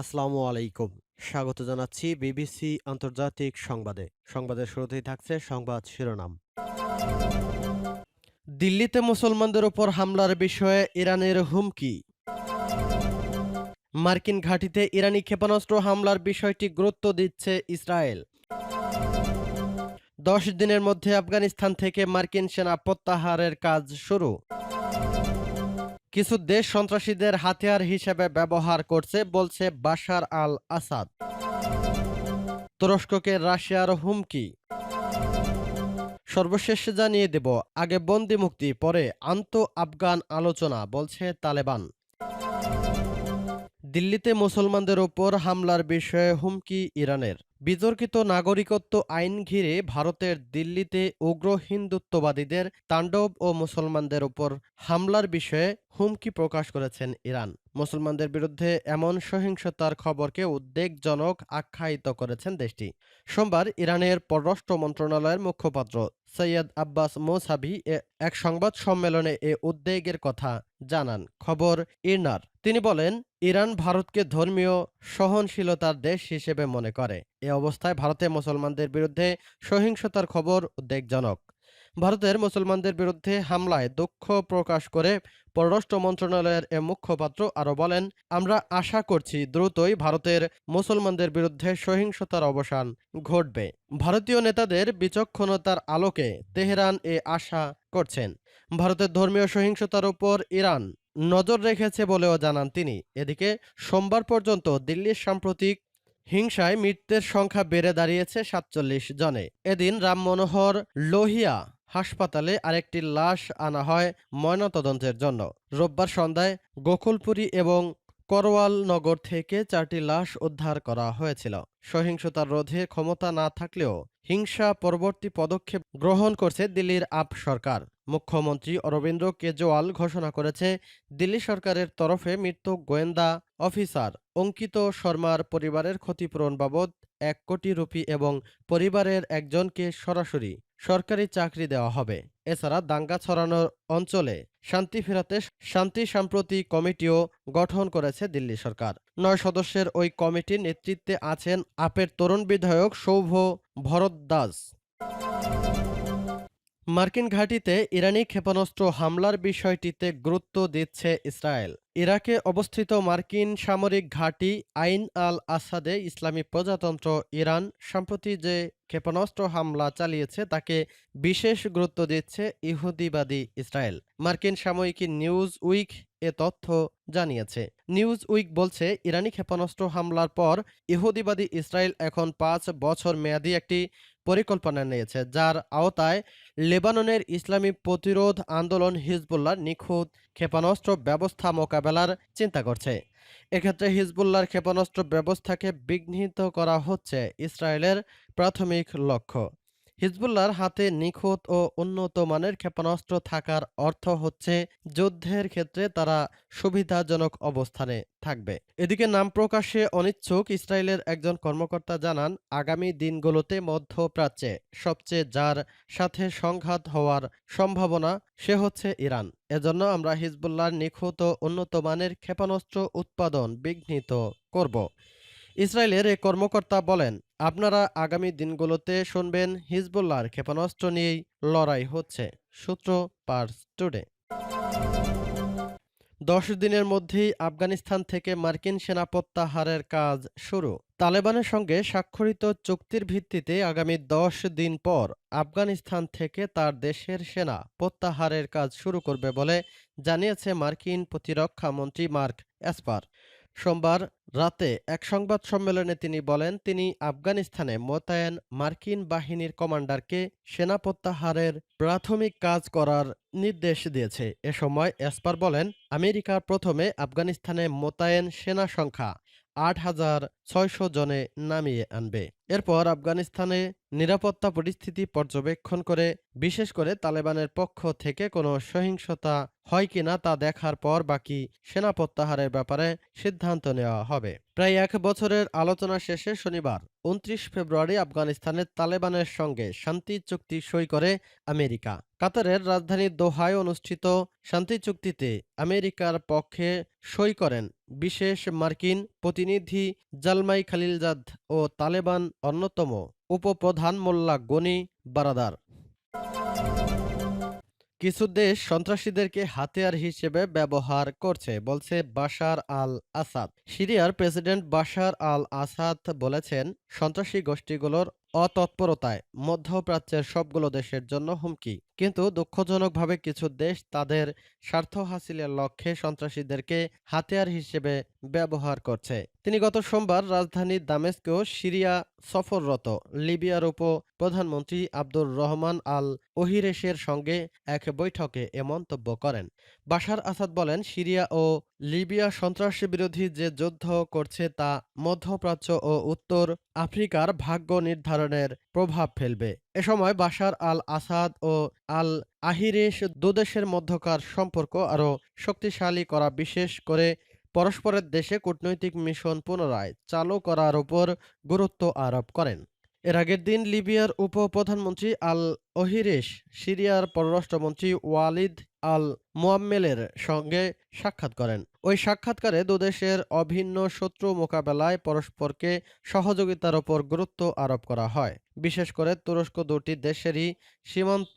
আসসালামু আলাইকুম। স্বাগত জানাচ্ছি বিবিসি আন্তর্জাতিক সংবাদে। সংবাদের শুরুতেই থাকছে সংবাদ শিরোনাম। দিল্লিতে মুসলমানদের উপর হামলার বিষয়ে ইরানের হুমকি। মার্কিন ঘাঁটিতে ইরানি ক্ষেপণাস্ত্র হামলার বিষয়টি গুরুত্ব দিচ্ছে ইসরায়েল। দশ দিনের মধ্যে আফগানিস্তান থেকে মার্কিন সেনা প্রত্যাহারের কাজ শুরু। কিছু দেশ সন্ত্রাসীদের হাতিয়ার হিসেবে ব্যবহার করছে, বলছে বাশার আল আসাদ তুরস্ককে রাশিয়ার হুমকি। সর্বশেষ জানিয়ে দেব, আগে বন্দি মুক্তি, পরে আন্ত আফগান আলোচনা, বলছে তালেবান। দিল্লিতে মুসলমানদের ওপর হামলার বিষয়ে হুমকি ইরানের। বিতর্কিত নাগরিকত্ব আইন ঘিরে ভারতের দিল্লিতে উগ্র হিন্দুত্ববাদীদের তাণ্ডব ও মুসলমানদের উপর হামলার বিষয়ে হুমকি প্রকাশ করেছেন ইরান। মুসলমানদের বিরুদ্ধে এমন সহিংসতার খবরকে উদ্বেগজনক আখ্যায়িত করেছেন দেশটি। সোমবার ইরানের পররাষ্ট্র মন্ত্রণালয়ের মুখপাত্র সৈয়দ আব্বাস মোসাভি এক সংবাদ সম্মেলনে এ উদ্বেগের কথা জানান। খবর ইরনার। তিনি বলেন, ইরান ভারতকে ধর্মীয় সহনশীলতার দেশ হিসেবে মনে করে। এ অবস্থায় ভারতে মুসলমানদের বিরুদ্ধে সহিংসতার খবর উদ্বেগজনক। ভারতের মুসলমানদের বিরুদ্ধে হামলায় দুঃখ প্রকাশ করে পররাষ্ট্র মন্ত্রণালয়ের এ মুখপাত্র আরও বলেন, আমরা আশা করছি দ্রুতই ভারতের মুসলমানদের বিরুদ্ধে সহিংসতার অবসান ঘটবে। ভারতীয় নেতাদের বিচক্ষণতার আলোকে তেহরান এ আশা করছেন। ভারতের ধর্মীয় সহিংসতার উপর ইরান নজর রেখেছে বলেও জানান তিনি। এদিকে, সোমবার পর্যন্ত দিল্লির সাম্প্রতিক হিংসায় মৃত্যুর সংখ্যা বেড়ে দাঁড়িয়েছে সাতচল্লিশ জনে। এদিন রাম মনোহর লোহিয়া হাসপাতালে আরেকটি লাশ আনা হয় ময়নাতদন্তের জন্য। রোববার সন্ধ্যায় গোকুলপুরী এবং করওয়াল নগর থেকে চারটি লাশ উদ্ধার করা হয়েছিল। সহিংসতার রোধে ক্ষমতা না থাকলেও হিংসা পরবর্তী পদক্ষেপ গ্রহণ করছে দিল্লির আপ সরকার। মুখ্যমন্ত্রী অরবিন্দ কেজরিওয়াল ঘোষণা করেছে, দিল্লি সরকারের তরফে মৃত্যু গোয়েন্দা অফিসার অঙ্কিত শর্মার পরিবারের ক্ষতিপূরণ বাবদ এক কোটি রুপি এবং পরিবারের একজনকে সরাসরি সরকারি চাকরি দেওয়া হবে। এছাড়া দাঙ্গা ছড়ানোর অঞ্চলে শান্তি ফেরাতে শান্তি সাম্প্রতি কমিটিও গঠন করেছে দিল্লি সরকার। নয় সদস্যের ওই কমিটির নেতৃত্বে আছেন আপের তরুণ বিধায়ক সৌভ ভরদ্বাজ। মার্কিন ঘাঁটিতে ইরানি ক্ষেপণাস্ত্র হামলার বিষয়টিতে গুরুত্ব দিচ্ছে ইসরায়েল। ইরাকে অবস্থিত মার্কিন সামরিক ঘাঁটি আইন আল আসাদে ইসলামী প্রজাতন্ত্র ইরান সম্প্রতি যে ক্ষেপণাস্ত্র হামলা চালিয়েছে তাকে বিশেষ গুরুত্ব দিচ্ছে ইহুদিবাদী ইসরায়েল। মার্কিন সাময়িকী নিউজ উইক এ তথ্য জানিয়েছে। নিউজ উইক বলছে, ইরানি ক্ষেপণাস্ত্র হামলার পর ইহুদিবাদী ইসরায়েল এখন পাঁচ বছর মেয়াদী একটি পরিকল্পনা নিয়েছে, যার আওতায় লেবাননের ইসলামী প্রতিরোধ আন্দোলন হিজবুল্লাহ নিখুঁত ক্ষেপণাস্ত্র ব্যবস্থা মোকাবেলার চিন্তা করছে। এক্ষেত্রে হিজবুল্লার ক্ষেপণাস্ত্র ব্যবস্থাকে বিঘ্নিত করা হচ্ছে ইসরায়েলের প্রাথমিক লক্ষ্য। হিজবুল্লাহর হাতে নিখুঁত ও উন্নত মানের ক্ষেপণাস্ত্র থাকার অর্থ হচ্ছে যুদ্ধের ক্ষেত্রে তারা সুবিধাজনক অবস্থানে থাকবে। এদিকে নাম প্রকাশে অনিচ্ছুক ইসরায়েলের একজন কর্মকর্তা জানান, আগামী দিনগুলোতে মধ্যপ্রাচ্যে সবচেয়ে যার সাথে সংঘাত হওয়ার সম্ভাবনা, সে হচ্ছে ইরান। এজন্য আমরা হিজবুল্লাহর নিখুঁত ও উন্নত মানের ক্ষেপণাস্ত্র উৎপাদন বিঘ্নিত করব। ইসরায়েলের এই কর্মকর্তা বলেন, আপনারা আগামী দিনগুলোতে শুনবেন হিজবুল্লাহর ক্ষেপণাস্ত্র নিয়েই লড়াই হচ্ছে, সূত্র পার্স টুডে। দশ দিনের মধ্যেই আফগানিস্তান থেকে মার্কিন সেনা প্রত্যাহারের কাজ শুরু। তালেবানের সঙ্গে স্বাক্ষরিত চুক্তির ভিত্তিতে আগামী দশ দিন পর আফগানিস্তান থেকে তার দেশের সেনা প্রত্যাহারের কাজ শুরু করবে বলে জানিয়েছে মার্কিন প্রতিরক্ষা মন্ত্রী মার্ক এসপার। সোমবার রাতে এক সংবাদ সম্মেলনে তিনি বলেন, তিনি আফগানিস্তানে মোতায়েন মার্কিন বাহিনীর কমান্ডারকে সেনা প্রত্যাহারের প্রাথমিক কাজ করার নির্দেশ দিয়েছে। এ সময় এসপার বলেন, আমেরিকার প্রথমে আফগানিস্তানে মোতায়েন সেনা সংখ্যা আট হাজার ছয়শো জনে নামিয়ে আনবে। এরপর আফগানিস্তানে নিরাপত্তা পরিস্থিতি পর্যবেক্ষণ করে, বিশেষ করে তালেবানের পক্ষ থেকে কোনো সহিংসতা হয় কিনা তা দেখার পর বাকি সেনা প্রত্যাহারের ব্যাপারে সিদ্ধান্ত নেওয়া হবে। প্রায় এক বছরের আলোচনা শেষে শনিবার, উনত্রিশ ফেব্রুয়ারি আফগানিস্তানের তালেবানের সঙ্গে শান্তি চুক্তি সই করে আমেরিকা। কাতারের রাজধানী দোহায় অনুষ্ঠিত শান্তি চুক্তিতে আমেরিকার পক্ষে সই করেন বিশেষ মার্কিন প্রতিনিধি জালমাই খালিলজাদ ও তালেবান অন্যতম উপপ্রধান মোল্লা গনি বারাদার। কিছু দেশ সন্ত্রাসীদেরকে হাতিয়ার হিসেবে ব্যবহার করছে, বলছে বাশার আল আসাদ সিরিয়ার প্রেসিডেন্ট বাশার আল আসাদ বলেছেন, সন্ত্রাসী গোষ্ঠীগুলোর অতৎপরতায় মধ্যপ্রাচ্যের সবগুলো দেশের জন্য হুমকি। কিন্তু দুঃখজনকভাবে কিছু দেশ তাদের স্বার্থ হাসিলের লক্ষ্যে সন্ত্রাসীদেরকে হাতিয়ার হিসেবে ব্যবহার করছে। তিনি গত সোমবার রাজধানী দামেস্কেও সিরিয়া সফররত লিবিয়ার উপ প্রধানমন্ত্রী আব্দুর রহমান আল ওহিরেশের সঙ্গে এক বৈঠকে এ মন্তব্য করেন। বাশার আসাদ বলেন, সিরিয়া ও লিবিয়া সন্ত্রাসী বিরোধী যে যুদ্ধ করছে তা মধ্যপ্রাচ্য ও উত্তর আফ্রিকার ভাগ্য নির্ধারণের প্রভাব ফেলবে। এ সময় বাশার আল আসাদ ও আল আহিরেশ দুদেশের মধ্যকার সম্পর্ক আরও শক্তিশালী করা বিশেষ করে পরস্পরের দেশে কূটনৈতিক মিশন পুনরায় চালু করার উপর গুরুত্ব আরোপ করেন। এর আগের দিন লিবিয়ার উপ-প্রধানমন্ত্রী আল ওহিরেশ সিরিয়ার পররাষ্ট্রমন্ত্রী ওয়ালিদ আল মোয়াম্মেলের সঙ্গে সাক্ষাৎ করেন। ওই সাক্ষাৎকারে দুদেশের অভিন্ন শত্রু মোকাবেলায় পরস্পরকে সহযোগিতার ওপর গুরুত্ব আরোপ করা হয়। বিশেষ করে তুরস্ক দুটি দেশেরই সীমান্ত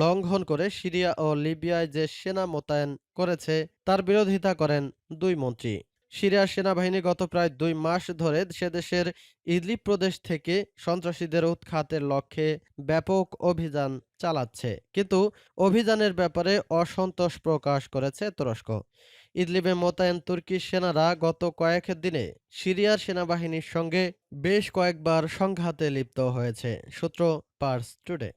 লঙ্ঘন করে সিরিয়া ও লিবিয়ায় যে সেনা মোতায়েন করেছে, তার বিরোধিতা করেন দুই মন্ত্রী। সিরিয়ার সেনাবাহিনী গত প্রায় দুই মাস ধরে সে দেশের ইদলিব প্রদেশ থেকে সন্ত্রাসীদের উৎখাতের লক্ষ্যে ব্যাপক অভিযান চালাচ্ছে। কিন্তু অভিযানের ব্যাপারে অসন্তোষ প্রকাশ করেছে তুরস্ক। ইদলিবে মোতায়েন তুর্কি সেনারা গত কয়েক দিনে সিরিয়ার সেনাবাহিনীর সঙ্গে বেশ কয়েকবার সংঘাতে লিপ্ত হয়েছে, সূত্র পার্স টুডে।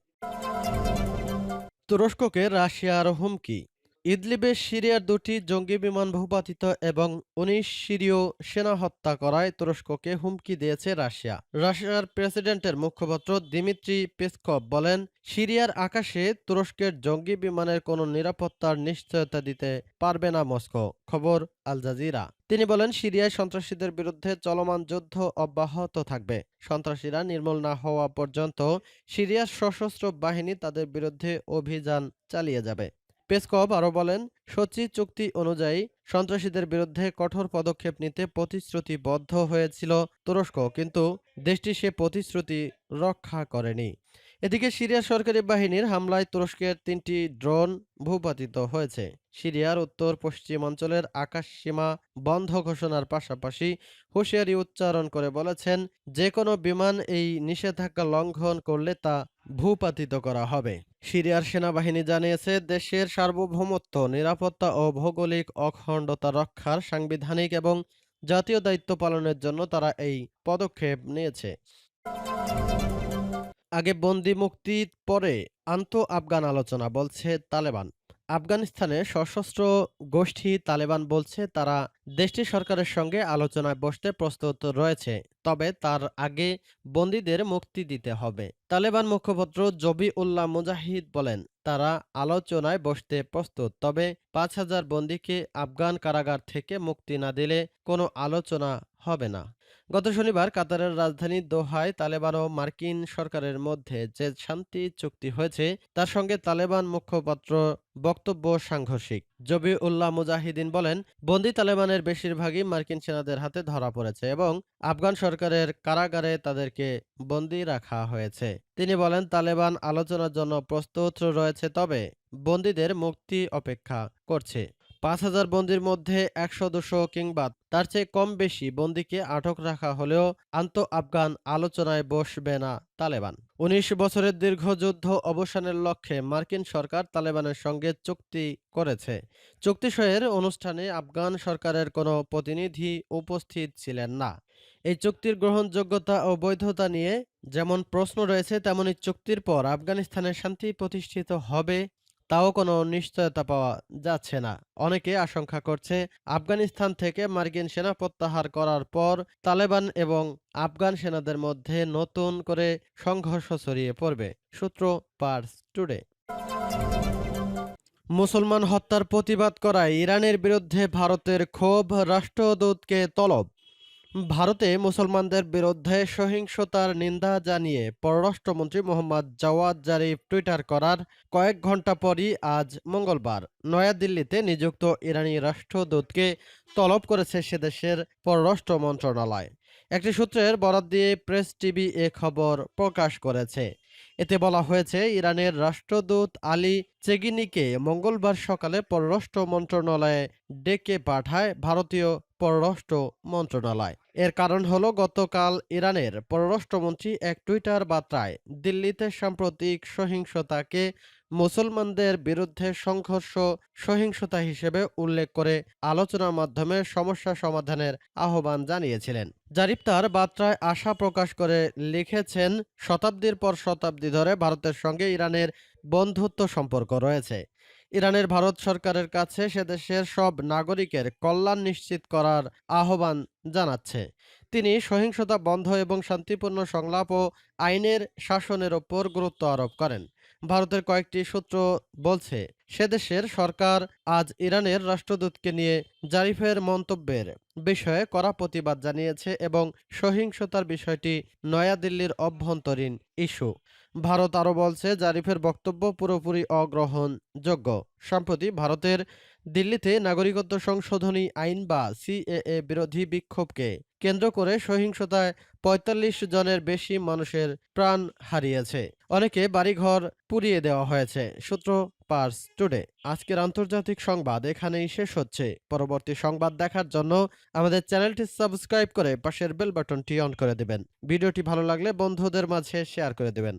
তুরস্ককে রাশিয়ার হুমকি ইদলিবে সিরিয়ার দুটি জঙ্গি বিমান ভূপাতিত এবং উনিশ সিরীয় সেনা হত্যা করায় তুরস্ককে হুমকি দিয়েছে রাশিয়া। রাশিয়ার প্রেসিডেন্টের মুখপাত্র দিমিত্রি পেসকভ বলেন, সিরিয়ার আকাশে তুরস্কের জঙ্গি বিমানের কোনো নিরাপত্তার নিশ্চয়তা দিতে পারবে না মস্কো। খবর আল জাজিরা। তিনি বলেন, সিরিয়ায় সন্ত্রাসীদের বিরুদ্ধে চলমান যুদ্ধ অব্যাহত থাকবে। সন্ত্রাসীরা নির্মূল না হওয়া পর্যন্ত সিরিয়ার সশস্ত্র বাহিনী তাদের বিরুদ্ধে অভিযান চালিয়ে যাবে। পেসকভ আরও বলেন সচি চুক্তি অনুযায়ী সন্ত্রাসীদের বিরুদ্ধে কঠোর পদক্ষেপ নিতে প্রতিশ্রুতিবদ্ধ হয়েছিল তুরস্ক, কিন্তু দেশটি সে প্রতিশ্রুতি রক্ষা করেনি। এদিকে সিরিয়ার সরকারি বাহিনীর হামলায় তুরস্কের তিনটি ড্রোন ভূপাতিত হয়েছে। সিরিয়ার উত্তর পশ্চিমাঞ্চলের আকাশসীমা বন্ধ ঘোষণার পাশাপাশি হুঁশিয়ারি উচ্চারণ করে বলেছেন যে কোনো বিমান এই নিষেধাজ্ঞা লঙ্ঘন করলে তা ভূপাতিত করা হবে। সিরিয়ার সেনাবাহিনী জানিয়েছে, দেশের সার্বভৌমত্ব, নিরাপত্তা ও ভৌগোলিক অখণ্ডতা রক্ষার সাংবিধানিক এবং জাতীয় দায়িত্ব পালনের জন্য তারা এই পদক্ষেপ নিয়েছে। আগে বন্দি মুক্তির পরে আন্ত আফগান আলোচনা বলছে তালেবান। আফগানিস্তানে সশস্ত্র গোষ্ঠী তালেবান বলছে তারা দেশটির সরকারের সঙ্গে আলোচনায় বসতে প্রস্তুত রয়েছে, তবে তার আগে বন্দীদের মুক্তি দিতে হবে। তালেবান মুখপাত্র জবি উল্লাহ মুজাহিদ বলেন, তারা আলোচনায় বসতে প্রস্তুত, তবে পাঁচ হাজার বন্দীকে আফগান কারাগার থেকে মুক্তি না দিলে কোনো আলোচনা হবে না। গত শনিবার কাতারের রাজধানী দোহায় তালেবান ও মার্কিন সরকারের মধ্যে যে শান্তি চুক্তি হয়েছে। তার সঙ্গে তালেবান মুখপাত্র বক্তব্য সাংঘর্ষিক। জবি উল্লাহ মুজাহিদিন বলেন, বন্দি তালেবানের বেশিরভাগই মার্কিন সেনাদের হাতে ধরা পড়েছে এবং আফগান সরকারের কারাগারে তাদেরকে বন্দি রাখা হয়েছে। তিনি বলেন, তালেবান আলোচনার জন্য প্রস্তুত রয়েছে, তবে বন্দীদের মুক্তি অপেক্ষা করছে। পাঁচ হাজার বন্দির মধ্যে একশো দুশো কিংবা তার চেয়ে কম বেশি বন্দিকে আটক রাখা হলেও আন্ত আফগান আলোচনায় বসবে না তালেবান। উনিশ বছরের দীর্ঘ যুদ্ধ অবসানের লক্ষ্যে মার্কিন সরকার তালেবানের সঙ্গে চুক্তি করেছে। চুক্তি সইয়ের অনুষ্ঠানে আফগান সরকারের কোনো প্রতিনিধি উপস্থিত ছিলেন না। এই চুক্তির গ্রহণযোগ্যতা ও বৈধতা নিয়ে যেমন প্রশ্ন রয়েছে, তেমনি চুক্তির পর আফগানিস্তানে শান্তি প্রতিষ্ঠিত হবে তাও কোনো নিশ্চয়তা পাওয়া যাচ্ছে না। অনেকে আশঙ্কা করছে, আফগানিস্তান থেকে মার্কিন সেনা প্রত্যাহার করার পর তালেবান এবং আফগান সেনাদের মধ্যে নতুন করে সংঘর্ষ ছড়িয়ে পড়বে, সূত্র পার্স টুডে। মুসলমান হত্যার প্রতিবাদ করায় ইরানের বিরুদ্ধে ভারতের ক্ষোভ, রাষ্ট্রদূতকে তলব। ভারতে মুসলমানদের বিরুদ্ধে সহিংসতার নিন্দা জানিয়ে পররাষ্ট্রমন্ত্রী মোহাম্মদ জাওয়াদ জারিফ টুইটার করার কয়েক ঘণ্টা পরই আজ মঙ্গলবার নয়াদিল্লিতে নিযুক্ত ইরানি রাষ্ট্রদূতকে তলব করেছে সেদেশের পররাষ্ট্র মন্ত্রণালয়। একটি সূত্রের বরাত দিয়ে প্রেস টিভি এ খবর প্রকাশ করেছে। এতে বলা হয়েছে, ইরানের রাষ্ট্রদূত আলী চেগিনিকে মঙ্গলবার সকালে পররাষ্ট্র মন্ত্রণালয়ে ডেকে পাঠায় ভারতীয় পররাষ্ট্র মন্ত্রণালয়। এর কারণ হলো, গতকাল ইরানের পররাষ্ট্রমন্ত্রী এক টুইটার বার্তায় দিল্লিতে সাম্প্রতিক সহিংসতাকে মুসলমানদের বিরুদ্ধে সংঘর্ষ, সহিংসতা হিসেবে উল্লেখ করে আলোচনার মাধ্যমে সমস্যা সমাধানের আহ্বান জানিয়েছিলেন। জারিফ তার বার্তায় আশা প্রকাশ করে লিখেছেন, শতাব্দীর পর শতাব্দী ধরে ভারতের সঙ্গে ইরানের বন্ধুত্ব সম্পর্ক রয়েছে। ইরানের ভারত সরকারের কাছে সেদেশের সব নাগরিকের কল্যাণ নিশ্চিত করার আহ্বান জানাচ্ছে। তিনি সহিংসতা বন্ধ এবং শান্তিপূর্ণ সংলাপ ও আইনের শাসনের ওপর গুরুত্ব আরোপ করেন। ভারতের কয়েকটি সূত্র বলছে সেদেশের সরকার আজ ইরানের রাষ্ট্রদূতকে নিয়ে জারিফের মন্তব্যের বিষয়ে কড়া প্রতিবাদ জানিয়েছে এবং সহিংসতার বিষয়টি নয়াদিল্লির অভ্যন্তরীণ ইস্যু। ভারত আরও বলছে, জারিফের বক্তব্য পুরোপুরি অগ্রহণযোগ্য। সম্প্রতি ভারতের দিল্লিতে নাগরিকত্ব সংশোধনী আইন বা সিএএ বিরোধী বিক্ষোভকে কেন্দ্র করে সহিংসতায় পঁয়তাল্লিশ জনের বেশি মানুষের প্রাণ হারিয়েছে। অনেকে বাড়িঘর পুড়িয়ে দেওয়া হয়েছে, সূত্র পার্স টুডে। আজকের আন্তর্জাতিক সংবাদ এখানেই শেষ হচ্ছে। পরবর্তী সংবাদ দেখার জন্য আমাদের চ্যানেলটি সাবস্ক্রাইব করে পাশের বেল বাটনটি অন করে দেবেন। ভিডিওটি ভালো লাগলে বন্ধুদের মাঝে শেয়ার করে দেবেন।